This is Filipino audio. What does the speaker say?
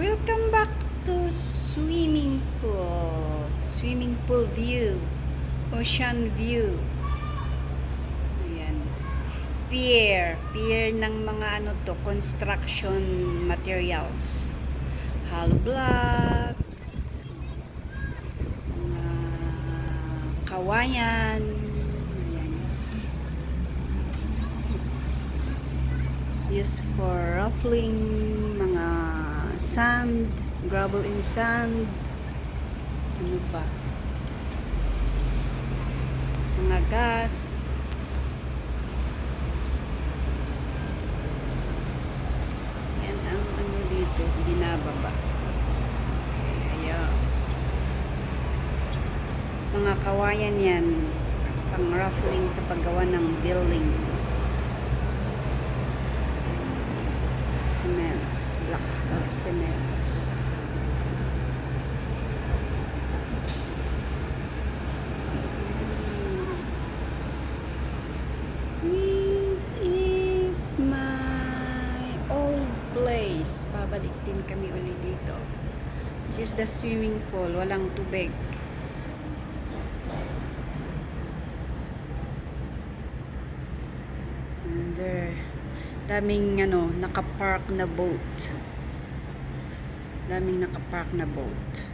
Welcome back to swimming pool. Swimming pool view. Ocean view. Ayan. Pier. Pier ng mga ano to, construction materials. Hollow blocks. Mga kawayan. Ayan. Used for ruffling, mga sand, gravel and sand. Ano pa? Mga gas. Yan ang ano dito, binababa. Okay, ayan. Mga kawayan yan, pang ruffling sa paggawa ng building. Cements, blocks of cements. This is my old place. Babalik din kami uli dito. This is the swimming pool. Walang tubig. And there, daming ano, nakapark na boat. Daming nakapark na boat.